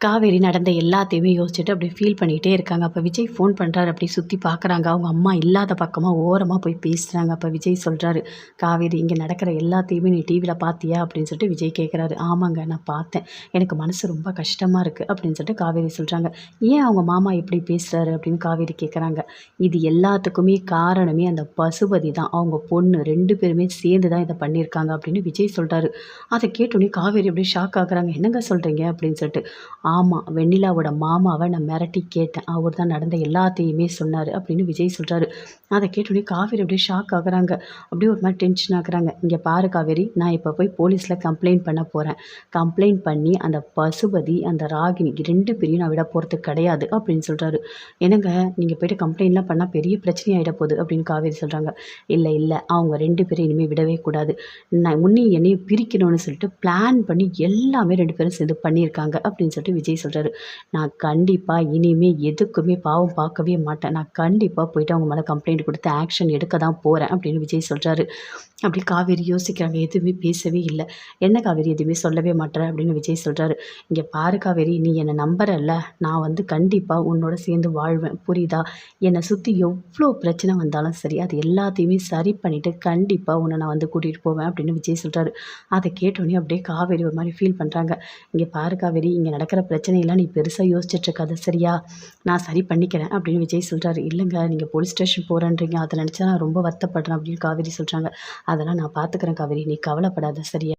காவேரி நடந்த எல்லாத்தையுமே யோசிச்சுட்டு அப்படியே ஃபீல் பண்ணிகிட்டே இருக்காங்க. அப்போ விஜய் ஃபோன் பண்ணுறாரு அப்படி சுற்றி பார்க்குறாங்க அவங்க அம்மா இல்லாத பக்கமாக ஓரமாக போய் பேசுகிறாங்க அப்போ விஜய் சொல்கிறாரு காவேரி இங்கே நடக்கிற எல்லாத்தையுமே நீ டிவியில் பார்த்தியா அப்படின்னு சொல்லிட்டு விஜய் கேட்குறாரு ஆமாங்க நான் பார்த்தேன் எனக்கு மனசு ரொம்ப கஷ்டமாக இருக்குது அப்படின்னு சொல்லிட்டு காவேரி சொல்கிறாங்க ஏன் அவங்க மாமா எப்படி பேசுகிறாரு அப்படின்னு காவேரி கேட்குறாங்க இது எல்லாத்துக்குமே காரணமே அந்த பசுபதி தான். அவங்க பொண்ணு ரெண்டு பேருமே சேர்ந்து தான் இதை பண்ணியிருக்காங்க அப்படின்னு விஜய் சொல்கிறாரு அதை கேட்டோன்னே காவேரி அப்படியே ஷாக் ஆகுறாங்க. என்னங்க சொல்கிறீங்க அப்படின்னு சொல்லிட்டு ஆமாம் வெண்ணிலாவோட மாமாவை நான் மிரட்டி கேட்டேன். அவர் தான் நடந்த எல்லாத்தையுமே சொன்னார் அப்படின்னு விஜய் சொல்கிறாரு அதை கேட்டோடனே காவேரி அப்படியே ஷாக் ஆகுறாங்க. அப்படியே ஒரு மாதிரி டென்ஷன் ஆகுறாங்க. இங்கே பாரு காவேரி நான் இப்போ போய் போலீஸில் கம்ப்ளைண்ட் பண்ண போகிறேன் கம்ப்ளைண்ட் பண்ணி அந்த பசுபதி அந்த ராகினி ரெண்டு பேரையும் நான் விட போகிறது கிடையாது அப்படின்னு சொல்கிறாரு என்னங்க நீங்கள் போய்ட்டு கம்ப்ளைண்ட்லாம் பண்ணால் பெரிய பிரச்சனை ஆகிட போகுது அப்படின்னு காவேரி சொல்கிறாங்க இல்லை இல்லை அவங்க ரெண்டு பேரும் இனிமேல் விடவே கூடாது. நான் உன்னையும் என்னையும் பிரிக்கணும்னு சொல்லிட்டு பிளான் பண்ணி எல்லாமே ரெண்டு பேரும் சேர்ந்து பண்ணியிருக்காங்க அப்படின்னு சொல்லிட்டு விஜய் சொல்கிறாரு நான் கண்டிப்பாக இனிமேல் எதுக்குமே பாவம் பார்க்கவே மாட்டேன். நான் கண்டிப்பாக போயிட்டு அவங்க மேலே கம்ப்ளைண்ட் கொடுத்து ஆக்ஷன் எடுக்க தான் போகிறேன் அப்படின்னு விஜய் சொல்கிறாரு அப்படி காவேரி யோசிக்கிறாங்க எதுவுமே பேசவே இல்லை. என்ன காவேரி எதுவுமே சொல்லவே மாட்டேன் அப்படின்னு விஜய் சொல்கிறாரு இங்கே பாரு காவேரி நீ என்னை நம்புறல்ல. நான் வந்து கண்டிப்பாக உன்னோட சேர்ந்து வாழ்வேன். புரியுதா? என்னை சுற்றி எவ்வளோ பிரச்சனை வந்தாலும் சரி அது எல்லாத்தையுமே சரி பண்ணிவிட்டு கண்டிப்பாக உன்னை நான் வந்து கூட்டிகிட்டு போவேன் அப்படின்னு விஜய் சொல்கிறாரு அதை கேட்டோன்னே அப்படியே காவேரி ஒரு மாதிரி ஃபீல் பண்ணுறாங்க இங்கே பாரு காவேரி இங்கே நடக்கிற பிரச்சனையெல்லாம் நீ பெருசாக யோசிச்சுட்ருக்காது சரியா? நான் சரி பண்ணிக்கிறேன் அப்படின்னு விஜய் சொல்கிறாரு இல்லைங்க நீங்கள் போலீஸ் ஸ்டேஷன் போகிறேன்றீங்க அதை நினச்சா நான் ரொம்ப வருத்தப்படுறேன் அப்படின்னு காவேரி சொல்கிறாங்க அதெல்லாம் நான் பார்த்துக்கிறேன் காவேரி. நீ கவலைப்படாத சரியா?